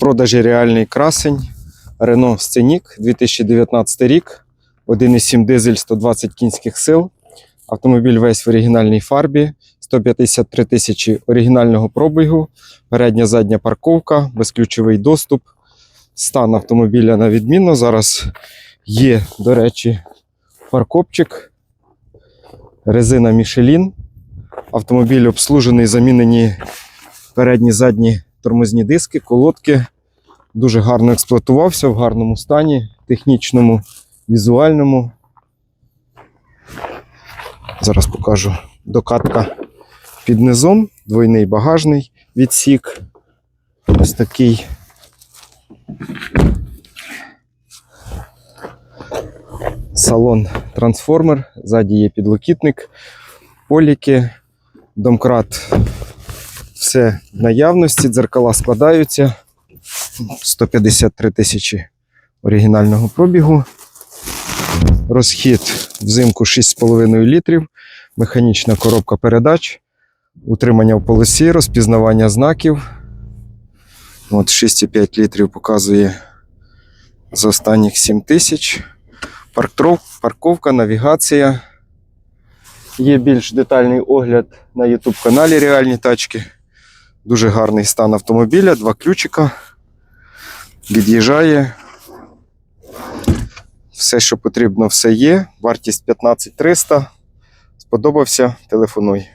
продажі реальний красень Renault Scenic 2019 рік. 1,7 дизель 120 кінських сил. Автомобіль весь в оригінальній фарбі. 153 тисячі оригінального пробігу. Передня задня парковка, безключовий доступ. Стан автомобіля на відмінно. Зараз є, до речі, паркопчик, резина Michelin. Автомобіль обслужений, замінені передні задні тормозні диски, колодки. Дуже гарно експлуатувався в гарному стані, технічному, візуальному. Зараз покажу докатка під низом, двойний багажний відсік. Ось такий. Салон трансформер, ззаді є підлокітник, поліки, домкрат все наявності, дзеркала складаються. 153 тисячі оригінального пробігу. Розхід взимку 6,5 літрів, механічна коробка передач, утримання в полосі, розпізнавання знаків. От 6,5 літрів показує за останніх 7 тисяч. Парковка, навігація. Є більш детальний огляд на YouTube каналі Реальні тачки. Дуже гарний стан автомобіля, два ключика. Від'їжджає. Все, що потрібно, все є. Вартість 15300. Сподобався? Телефонуй.